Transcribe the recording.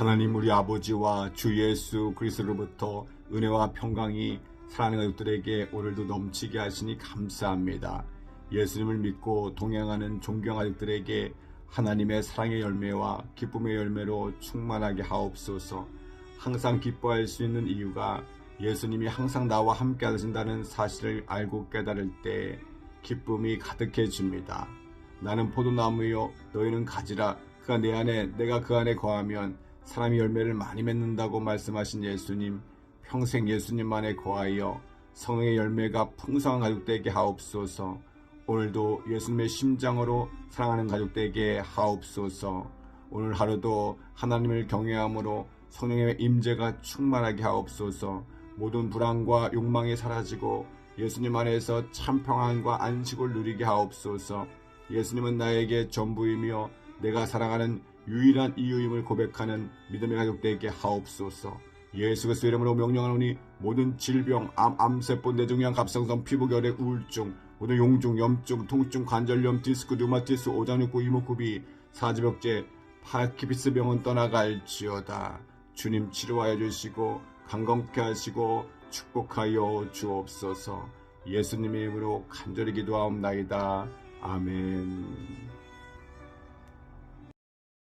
하나님 우리 아버지와 주 예수 그리스도로부터 은혜와 평강이 사랑하는 가족들에게 오늘도 넘치게 하시니 감사합니다. 예수님을 믿고 동행하는 존경 가족들에게 하나님의 사랑의 열매와 기쁨의 열매로 충만하게 하옵소서. 항상 기뻐할 수 있는 이유가 예수님이 항상 나와 함께 하신다는 사실을 알고 깨달을 때 기쁨이 가득해집니다. 나는 포도나무요 너희는 가지라 그가 내 안에 내가 그 안에 거하면 사람이 열매를 많이 맺는다고 말씀하신 예수님 평생 예수님 안에 거하여 성령의 열매가 풍성한 가족되게 하옵소서. 오늘도 예수님의 심장으로 사랑하는 가족되게 하옵소서. 오늘 하루도 하나님을 경외함으로 성령의 임재가 충만하게 하옵소서. 모든 불안과 욕망이 사라지고 예수님 안에서 참 평안과 안식을 누리게 하옵소서. 예수님은 나에게 전부이며 내가 사랑하는 유일한 이유임을 고백하는 믿음의 가족 되게 하옵소서. 예수 그리스도 이름으로 명령하노니 모든 질병, 암, 암세포, 뇌종양, 갑상선, 피부결핵, 우울증, 모든 용중, 염증, 통증, 관절염, 디스크, 류마티스, 오장육부, 이목구비, 사지벽제, 파키피스 병은 떠나갈지어다. 주님 치료하여 주시고 강건케 하시고 축복하여 주옵소서. 예수님의 이름으로 간절히 기도하옵나이다. 아멘.